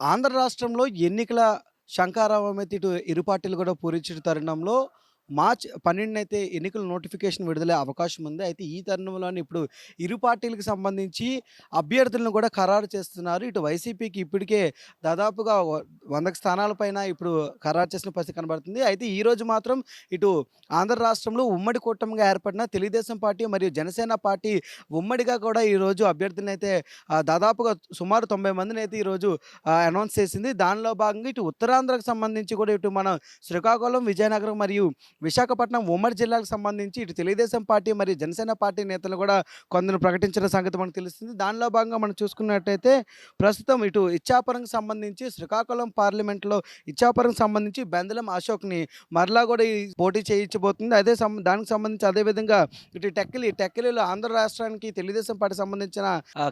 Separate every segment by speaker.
Speaker 1: ఆంధ్ర రాష్ట్రంలో ఎన్నికల శంఖారావం అయితే ఇటు ఇరు పార్టీలు కూడా పూరించిన తరుణంలో మార్చ్ పన్నెండున అయితే ఎన్నికల నోటిఫికేషన్ విడుదలే అవకాశం ఉంది. అయితే ఈ తరుణంలోనే ఇప్పుడు ఇరు పార్టీలకు సంబంధించి అభ్యర్థులను కూడా ఖరారు చేస్తున్నారు. ఇటు వైసీపీకి ఇప్పటికే దాదాపుగా వందకు స్థానాల పైన ఇప్పుడు ఖరారు చేసిన పరిస్థితి కనబడుతుంది. అయితే ఈరోజు మాత్రం ఇటు ఆంధ్ర రాష్ట్రంలో ఉమ్మడి కూటమిగా ఏర్పడిన తెలుగుదేశం పార్టీ మరియు జనసేన పార్టీ ఉమ్మడిగా కూడా ఈరోజు అభ్యర్థులను అయితే దాదాపుగా సుమారు తొంభై మందిని అయితే ఈరోజు అనౌన్స్ చేసింది. దానిలో భాగంగా ఇటు ఉత్తరాంధ్రకు సంబంధించి కూడా ఇటు మనం శ్రీకాకుళం విజయనగరం మరియు విశాఖపట్నం ఉమ్మడి జిల్లాకు సంబంధించి ఇటు తెలుగుదేశం పార్టీ మరియు జనసేన పార్టీ నేతలు కూడా కొందరు ప్రకటించిన సంగతి మనకు తెలుస్తుంది. దానిలో భాగంగా మనం చూసుకున్నట్టయితే ప్రస్తుతం ఇటు ఇచ్చాపురంకి సంబంధించి శ్రీకాకుళం పార్లమెంట్లో ఇచ్చాపురంకి సంబంధించి బెందలం అశోక్ని మరలా కూడా ఈ పోటీ చేయించబోతుంది. అదే దానికి సంబంధించి అదేవిధంగా ఇటు టెక్కలి టెక్కలిలో ఆంధ్ర రాష్ట్రానికి తెలుగుదేశం పార్టీ సంబంధించిన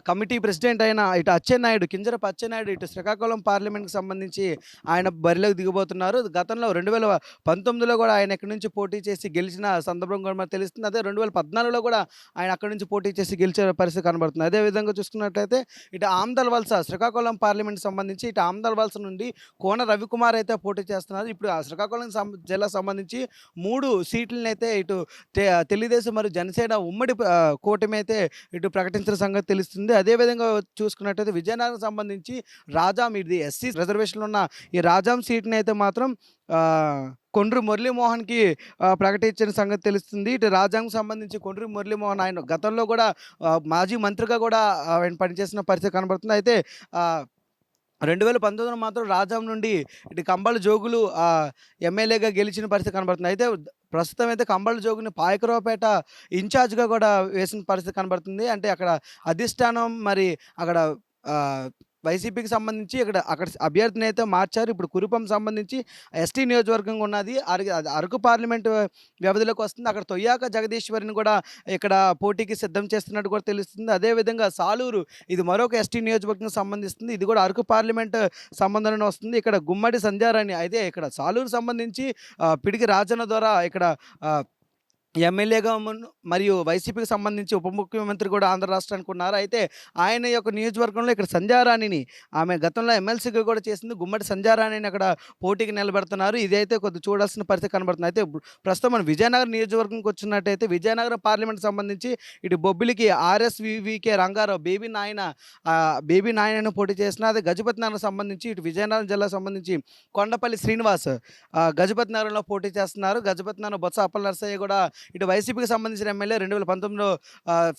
Speaker 1: కమిటీ ప్రెసిడెంట్ అయిన ఇటు అచ్చెన్నాయుడు కింజరపు అచ్చెన్నాయుడు ఇటు శ్రీకాకుళం పార్లమెంట్కి సంబంధించి ఆయన బరిలోకి దిగబోతున్నారు. గతంలో రెండు వేల పంతొమ్మిదిలో కూడా ఆయన ఎక్కడి నుంచి పోటీ చేసి గెలిచిన సందర్భం కూడా మనకు తెలుస్తుంది. అదే రెండు వేల పద్నాలుగులో కూడా ఆయన అక్కడి నుంచి పోటీ చేసి గెలిచే పరిస్థితి కనబడుతుంది. అదే విధంగా చూసుకున్నట్లయితే ఇటు ఆమ్దల్ వలస శ్రీకాకుళం పార్లమెంట్ సంబంధించి ఇటు ఆమ్దల్ వలస నుండి కోన రవికుమార్ అయితే పోటీ చేస్తున్నారు. ఇప్పుడు ఆ శ్రీకాకుళం జిల్లా సంబంధించి మూడు సీట్లను అయితే ఇటు తె- తెలుగుదేశం మరియు జనసేన ఉమ్మడి కూటమి అయితే ఇటు ప్రకటించిన సంగతి తెలుస్తుంది. అదేవిధంగా చూసుకున్నట్టయితే విజయనగరం సంబంధించి రాజాం ఇది ఎస్సీ రిజర్వేషన్లో ఉన్న ఈ రాజాం సీట్ని అయితే మాత్రం కొండ్రు మురళీమోహన్కి ప్రకటించిన సంగతి తెలుస్తుంది. ఇటు రాజ్యాంగం సంబంధించి కొండ్రు మురళీమోహన్ ఆయన గతంలో కూడా మాజీ మంత్రిగా కూడా ఆయన పనిచేసిన పరిస్థితి కనబడుతుంది. అయితే రెండు వేల పంతొమ్మిదిలో మాత్రం రాజాం నుండి ఇటు కంబళ జోగులు ఎమ్మెల్యేగా గెలిచిన పరిస్థితి కనబడుతుంది. అయితే ప్రస్తుతం అయితే కంబళ జోగుని పాయకరావుపేట ఇన్ఛార్జ్గా కూడా వేసిన పరిస్థితి కనబడుతుంది. అంటే అక్కడ అధిష్టానం మరి అక్కడ వైసీపీకి సంబంధించి ఇక్కడ అక్కడ అభ్యర్థిని అయితే మార్చారు. ఇప్పుడు కురుపం సంబంధించి ఎస్టీ నియోజకవర్గం ఉన్నది. అరకు అరకు పార్లమెంటు వ్యవధిలోకి వస్తుంది. అక్కడ తొయ్యాక జగదీశ్వరిని కూడా ఇక్కడ పోటీకి సిద్ధం చేస్తున్నట్టు కూడా తెలుస్తుంది. అదేవిధంగా సాలూరు ఇది మరొక ఎస్టీ నియోజకవర్గం సంబంధిస్తుంది. ఇది కూడా అరకు పార్లమెంట్ సంబంధంలో వస్తుంది. ఇక్కడ గుమ్మడి సంధ్యారాణి అయితే ఇక్కడ సాలూరు సంబంధించి పిడికి రాజన ద్వారా ఇక్కడ ఎమ్మెల్యేగా మరియు వైసీపీకి సంబంధించి ఉప ముఖ్యమంత్రి కూడా ఆంధ్ర రాష్ట్రానికి ఉన్నారు. అయితే ఆయన యొక్క నియోజకవర్గంలో ఇక్కడ సంధ్యారాణిని ఆమె గతంలో ఎమ్మెల్సీగా కూడా చేసింది. గుమ్మడి సంధ్యారాణిని అక్కడ పోటీకి నిలబెడుతున్నారు. ఇదైతే కొద్ది చూడాల్సిన పరిస్థితి కనబడుతుంది. అయితే ప్రస్తుతం మనం విజయనగరం నియోజకవర్గంకి వచ్చినట్టయితే విజయనగరం పార్లమెంట్ సంబంధించి ఇటు బొబ్బిలికి ఆర్ఎస్వివికే రంగారావు బేబీ నాయన బేబీ నాయనను పోటీ చేసిన అదే గజపతి నగరం సంబంధించి ఇటు విజయనగరం జిల్లా సంబంధించి కొండపల్లి శ్రీనివాస్ గజపతి నగరంలో పోటీ చేస్తున్నారు. గజపతి నగరం బొత్స అప్పల నర్సయ్య కూడా ఇటు వైసీపీకి సంబంధించిన ఎమ్మెల్యే రెండు వేల పంతొమ్మిదిలో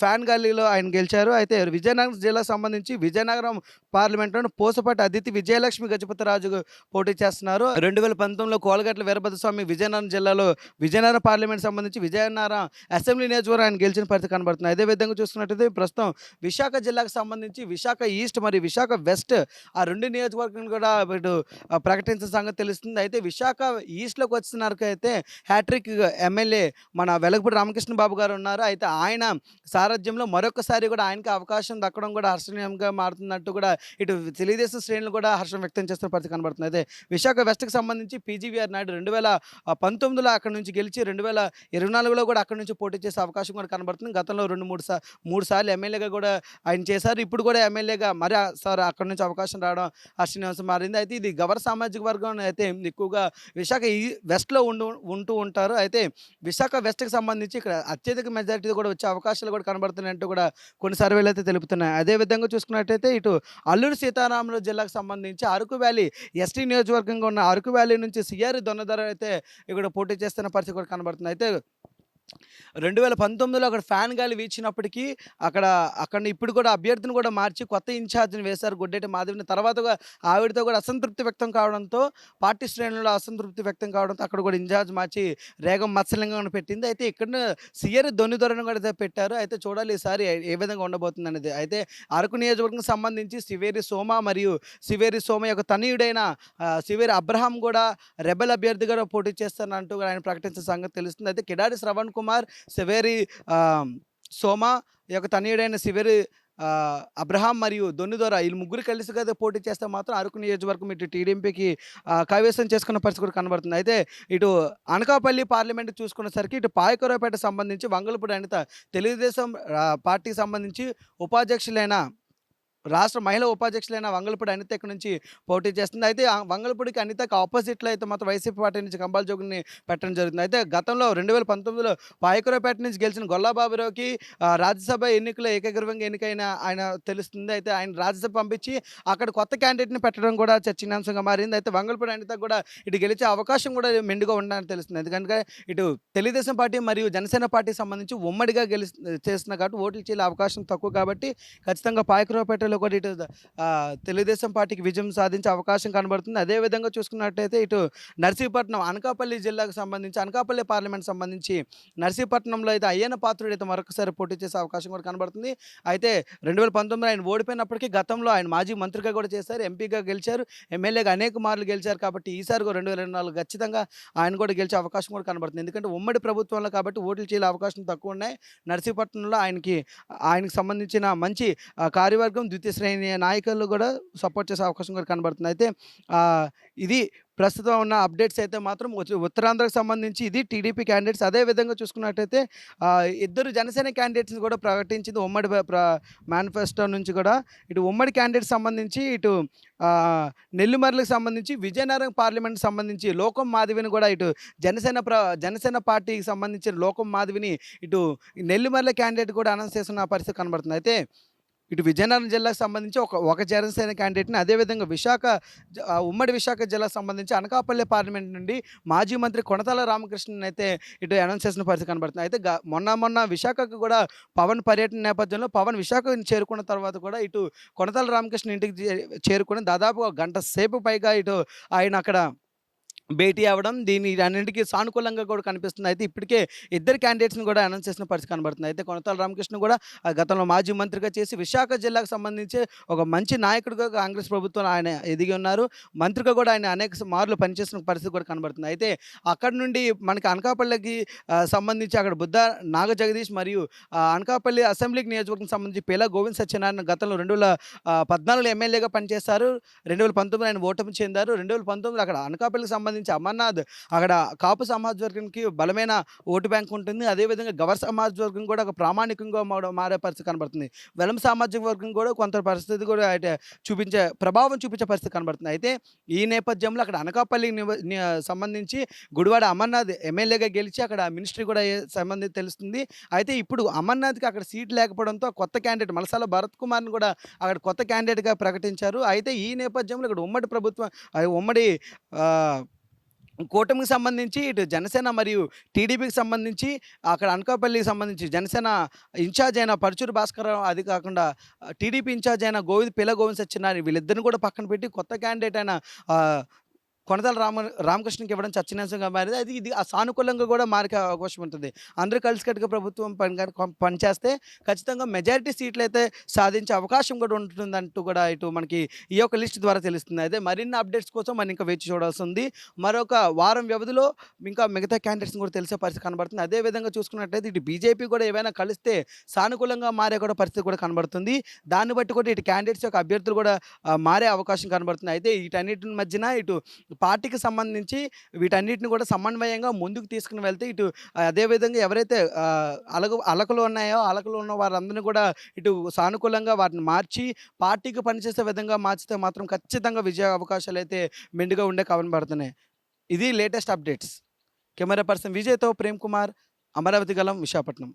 Speaker 1: ఫ్యాన్ గల్లీలో ఆయన గెలిచారు. అయితే విజయనగరం జిల్లాకు సంబంధించి విజయనగరం పార్లమెంట్లో పోసపాటి అతిథి విజయలక్ష్మి గజపతిరాజు పోటీ చేస్తున్నారు. రెండు వేల పంతొమ్మిదిలో కోలగట్ల వీరభద్ర స్వామి విజయనగరం జిల్లాలో విజయనగరం పార్లమెంట్ సంబంధించి విజయనగరం అసెంబ్లీ నియోజకవర్గం ఆయన గెలిచిన పరిస్థితి కనబడుతుంది. అదే విధంగా చూసుకున్నట్టయితే ప్రస్తుతం విశాఖ జిల్లాకు సంబంధించి విశాఖ ఈస్ట్ మరియు విశాఖ వెస్ట్ ఆ రెండు నియోజకవర్గం కూడా ఇటు ప్రకటించిన సంగతి తెలుస్తుంది. అయితే విశాఖ ఈస్ట్లోకి వచ్చిన అయితే హ్యాట్రిక్ ఎమ్మెల్యే మన వెలగపూడి రామకృష్ణ బాబు గారు ఉన్నారు. అయితే ఆయన సారథ్యంలో మరొకసారి కూడా ఆయనకి అవకాశం దక్కడం కూడా హర్షణీయంగా మారుతున్నట్టు కూడా ఇటు తెలుగుదేశం శ్రేణులు కూడా హర్షం వ్యక్తం చేస్తున్న పరిస్థితి కనబడుతుంది. అయితే విశాఖ వెస్ట్కి సంబంధించి పీజీవీఆర్ నాయుడు రెండు వేల పంతొమ్మిదిలో అక్కడ నుంచి గెలిచి రెండు వేల ఇరవై నాలుగులో కూడా అక్కడ నుంచి పోటీ చేసే అవకాశం కూడా కనబడుతుంది. గతంలో రెండు మూడు సా మూడు సార్లు ఎమ్మెల్యేగా కూడా ఆయన చేశారు. ఇప్పుడు కూడా ఎమ్మెల్యేగా మరి సార్ అక్కడ నుంచి అవకాశం రావడం హర్షణీయం మారింది. అయితే ఇది గవర్ సామాజిక వర్గం అయితే ఎక్కువగా విశాఖ ఈ వెస్ట్లో ఉండు ఉంటూ ఉంటారు. అయితే విశాఖ వెస్ట్ వెస్ట్కి సంబంధించి ఇక్కడ అత్యధిక మెజారిటీ కూడా వచ్చే అవకాశాలు కూడా కనబడుతున్నాయంటూ కూడా కొన్ని సర్వేలు అయితే తెలుపుతున్నాయి. అదే విధంగా చూసుకున్నట్టయితే ఇటు అల్లూరు సీతారాములు జిల్లాకు సంబంధించి అరకు వ్యాలీ ఎస్టీ నియోజకవర్గంగా ఉన్న అరకు వ్యాలీ నుంచి సిఆర్ దొన్నధర అయితే ఇక్కడ పోటీ చేస్తున్న పరిస్థితి కూడా కనబడుతుంది. అయితే రెండు వేల పంతొమ్మిదిలో అక్కడ ఫ్యాన్ గాలి వీచినప్పటికీ అక్కడ అక్కడ ఇప్పుడు కూడా అభ్యర్థిని కూడా మార్చి కొత్త ఇన్ఛార్జిని వేశారు గుడ్డేటి మాధవిని. తర్వాత ఆవిడతో కూడా అసంతృప్తి వ్యక్తం కావడంతో పార్టీ శ్రేణుల్లో అసంతృప్తి వ్యక్తం కావడంతో అక్కడ కూడా ఇన్ఛార్జ్ మార్చి రేగం మత్స్యలింగం పెట్టింది. అయితే ఇక్కడ సియర్ ధ్వని ధోరణి కూడా అయితే పెట్టారు. అయితే చూడాలి ఈసారి ఏ- విధంగా ఉండబోతుంది అనేది అయితే అరకు నియోజకవర్గం సంబంధించి శివేరి సోమ మరియు శివేరి సోమ యొక్క తనయుడైన శివేరి అబ్రహాం కూడా రెబల్ అభ్యర్థిగా పోటీ చేస్తానంటూ ఆయన ప్రకటించిన సంగతి తెలుస్తుంది. అయితే కిడారి శ్రవణ్ కుమార్ సివేరి సోమ ఈ యొక్క తనయుడైన సివేరి అబ్రహాం మరియు దొన్నిదొర వీళ్ళు ముగ్గురు కలిసి కదా పోటీ చేస్తే మాత్రం అరకు నియోజకవర్గం ఇటు టీడీపీకి కైవేశం కైవసం చేసుకున్న పరిస్థితి కూడా కనబడుతుంది. అయితే ఇటు అనకాపల్లి పార్లమెంట్ చూసుకునేసరికి ఇటు పాయకరావుపేట సంబంధించి వంగలపూడి అనిత తెలుగుదేశం పార్టీకి సంబంధించి ఉపాధ్యక్షులైన రాష్ట్ర మహిళా ఉపాధ్యక్షులైన వంగలపూడి అనిత ఇక్కడ నుంచి పోటీ చేస్తుంది. అయితే వంగలపూడికి అనితకు ఆపోజిట్‌లో అయితే మాత్రం వైసీపీ పార్టీ నుంచి కంబాల జోగుని పెట్టడం జరుగుతుంది. అయితే గతంలో 2019లో పాయకరావుపేట నుంచి గెలిచిన గొల్లాబాబురావుకి రాజ్యసభ ఎన్నికల ఏకగ్రీవంగా ఎన్నికైన ఆయన తెలుస్తుంది. అయితే ఆయన రాజ్యసభ పంపించి అక్కడ కొత్త క్యాండిడేట్‌ని పెట్టడం కూడా చర్చనీయాంశంగా మారింది. అయితే వంగలపూడి అనిత కూడా ఇటు గెలిచే అవకాశం కూడా మెండుగా ఉండాలని తెలుస్తుంది. ఎందుకంటే ఇటు తెలుగుదేశం పార్టీ మరియు జనసేన పార్టీకి సంబంధించి ఉమ్మడిగా గెలి చేస్తున్నారు కాబట్టి ఓట్లు చేయాలి అవకాశం తక్కువ కాబట్టి ఖచ్చితంగా పాయకరావుపేటలో కూడా ఇటు తెలుగుదేశం పార్టీకి విజయం సాధించే అవకాశం కనబడుతుంది. అదే విధంగా చూసుకున్నట్టయితే ఇటు నర్సీపట్నం అనకాపల్లి జిల్లాకు సంబంధించి అనకాపల్లి పార్లమెంట్ సంబంధించి నర్సీపట్నంలో అయితే అయ్యన పాత్రుడు అయితే మరొకసారి పోటీ చేసే అవకాశం కూడా కనబడుతుంది. అయితే 2019లో ఆయన ఓడిపోయినప్పటికీ గతంలో ఆయన మాజీ మంత్రిగా కూడా చేశారు. ఎంపీగా గెలిచారు. ఎమ్మెల్యేగా అనేక మార్లు గెలిచారు కాబట్టి ఈసారి కూడా 2024 ఖచ్చితంగా ఆయన కూడా గెలిచే అవకాశం కూడా కనబడుతుంది. ఎందుకంటే ఉమ్మడి ప్రభుత్వంలో కాబట్టి ఓట్లు చేయాలి అవకాశం తక్కువ ఉన్నాయి. నర్సీపట్నంలో ఆయనకి ఆయనకి సంబంధించిన మంచి కార్యవర్గం ద్వితీయ శ్రేణి నాయకులు కూడా సపోర్ట్ చేసే అవకాశం కూడా కనబడుతుంది. అయితే ఇది ప్రస్తుతం ఉన్న అప్డేట్స్ అయితే మాత్రం ఉత్తరాంధ్రకు సంబంధించి ఇది టీడీపీ క్యాండిడేట్స్ అదే విధంగా చూసుకున్నట్టయితే ఇద్దరు జనసేన క్యాండిడేట్స్‌ని కూడా ప్రకటించింది ఉమ్మడి మేనిఫెస్టో నుంచి కూడా ఇటు ఉమ్మడి క్యాండిడేట్ సంబంధించి ఇటు నెల్లిమర్లకు సంబంధించి విజయనగరం పార్లమెంట్‌కి సంబంధించి లోకం మాధవిని కూడా ఇటు జనసేన ప్ర జనసేన పార్టీకి సంబంధించిన లోకం మాధవిని ఇటు నెల్లిమర్ల క్యాండిడేట్ కూడా అనౌన్స్ చేస్తున్న పరిస్థితి కనబడుతుంది. అయితే ఇటు విజయనగరం జిల్లాకు సంబంధించి ఒక ఒక జనసేన క్యాండిడేట్‌ని అదేవిధంగా విశాఖ ఉమ్మడి విశాఖ జిల్లాకు సంబంధించి అనకాపల్లి పార్లమెంట్ నుండి మాజీ మంత్రి కొనతాల రామకృష్ణన్ అయితే ఇటు అనౌన్స్ చేసిన పరిస్థితి కనబడుతుంది. అయితే గ మొన్న మొన్న విశాఖకు కూడా పవన్ పర్యటన నేపథ్యంలో పవన్ విశాఖ చేరుకున్న తర్వాత కూడా ఇటు కొణతాల రామకృష్ణ ఇంటికి చే దాదాపు ఒక గంట సేపు పైగా ఇటు ఆయన అక్కడ భేటీ అవ్వడం దీని అన్నింటికీ సానుకూలంగా కూడా కనిపిస్తుంది. అయితే ఇప్పటికే ఇద్దరు క్యాండిడేట్స్‌ని కూడా అనౌన్స్ చేసిన పరిస్థితి కనబడుతుంది. అయితే కొనతాల రామకృష్ణ కూడా గతంలో మాజీ మంత్రిగా చేసి విశాఖ జిల్లాకు సంబంధించి ఒక మంచి నాయకుడిగా కాంగ్రెస్ ప్రభుత్వం ఆయన ఎదిగి ఉన్నారు. మంత్రిగా కూడా ఆయన అనేక మార్లు పనిచేసిన పరిస్థితి కూడా కనబడుతుంది. అయితే అక్కడి నుండి మనకి అనకాపల్లికి సంబంధించి అక్కడ బుద్ధ నాగ జగదీష్ మరియు అనకాపల్లి అసెంబ్లీకి నియోజకవర్గం సంబంధించి పేలా గోవింద్ సత్యనారాయణ గతంలో 2014లో ఎమ్మెల్యేగా పనిచేశారు. 2019లో ఆయన ఓటమి చెందారు. 2019లో అక్కడ అనకాపల్లికి సంబంధించి అమర్నాథ్ అక్కడ కాపు సమాజ్ వర్గంకి బలమైన ఓటు బ్యాంక్ ఉంటుంది. అదేవిధంగా గవర్ సమాజ్ వర్గం కూడా ఒక ప్రామాణికంగా మారే పరిస్థితి కనబడుతుంది. వెలం సామాజిక వర్గం కూడా కొంత పరిస్థితి కూడా అయితే చూపించే ప్రభావం చూపించే పరిస్థితి కనబడుతుంది. అయితే ఈ నేపథ్యంలో అక్కడ అనకాపల్లి ని సంబంధించి గుడివాడ అమర్నాథ్ ఎమ్మెల్యేగా గెలిచి అక్కడ మినిస్ట్రీ కూడా సంబంధించి తెలుస్తుంది. అయితే ఇప్పుడు అమర్నాథ్‌కి అక్కడ సీట్ లేకపోవడంతో కొత్త క్యాండిడేట్ మలసాల భరత్ కుమార్‌ని కూడా అక్కడ కొత్త క్యాండిడేట్‌గా ప్రకటించారు. అయితే ఈ నేపథ్యంలో ఇక్కడ ఉమ్మడి ప్రభుత్వం ఉమ్మడి కూటమికి సంబంధించి ఇటు జనసేన మరియు టీడీపీకి సంబంధించి అక్కడ అనకాపల్లికి సంబంధించి జనసేన ఇన్ఛార్జ్ అయిన పరుచూరు భాస్కర్ అది కాకుండా టీడీపీ ఇన్ఛార్జ్ అయిన గోవింద్ పిల్ల గోవింద్ సత్యనారాయణ వీళ్ళిద్దరిని కూడా పక్కన పెట్టి కొత్త క్యాండిడేట్ అయిన కొనతాల రామ రామకృష్ణకి ఇవ్వడం చర్చనీయాంశంగా మారింది. అది ఇది ఆ సానుకూలంగా కూడా మారే అవకాశం ఉంటుంది. అందరూ కలిసికట్టుగా ప్రభుత్వం పని పనిచేస్తే ఖచ్చితంగా మెజారిటీ సీట్లు అయితే సాధించే అవకాశం కూడా ఉంటుందంటూ కూడా ఇటు మనకి ఈ యొక్క లిస్ట్ ద్వారా తెలుస్తుంది. అయితే మరిన్ని అప్డేట్స్ కోసం మనం ఇంకా వేచి చూడాల్సి ఉంది. మరొక వారం వ్యవధిలో ఇంకా మిగతా క్యాండిడేట్స్‌ని కూడా తెలిసే పరిస్థితి కనబడుతుంది. అదే విధంగా చూసుకున్నట్టయితే ఇటు బీజేపీ కూడా ఏవైనా కలిస్తే సానుకూలంగా మారే కూడా పరిస్థితి కూడా కనబడుతుంది. దాన్ని బట్టి కూడా ఇటు క్యాండిడేట్స్ యొక్క అభ్యర్థులు కూడా మారే అవకాశం కనబడుతుంది. అయితే వీటన్నిటి మధ్యన ఇటు పార్టీకి సంబంధించి వీటన్నిటిని కూడా సమన్వయంగా ముందుకు తీసుకుని వెళ్తే ఇటు అదే విధంగా ఎవరైతే ఆహ్, అలగు అలకలు ఉన్నాయో అలకలు ఉన్న వారందరిని కూడా ఇటు సానుకూలంగా వాటిని మార్చి పార్టీకి పనిచేసే విధంగా మార్చితే మాత్రం ఖచ్చితంగా విజయ అయితే మెండుగా ఉండే కవనబడుతున్నాయి ఇది లేటెస్ట్ అప్డేట్స్. కెమెరా పర్సన్ విజయ్‌తో ప్రేమ్ కుమార్ అమరావతి గలం విశాఖపట్నం.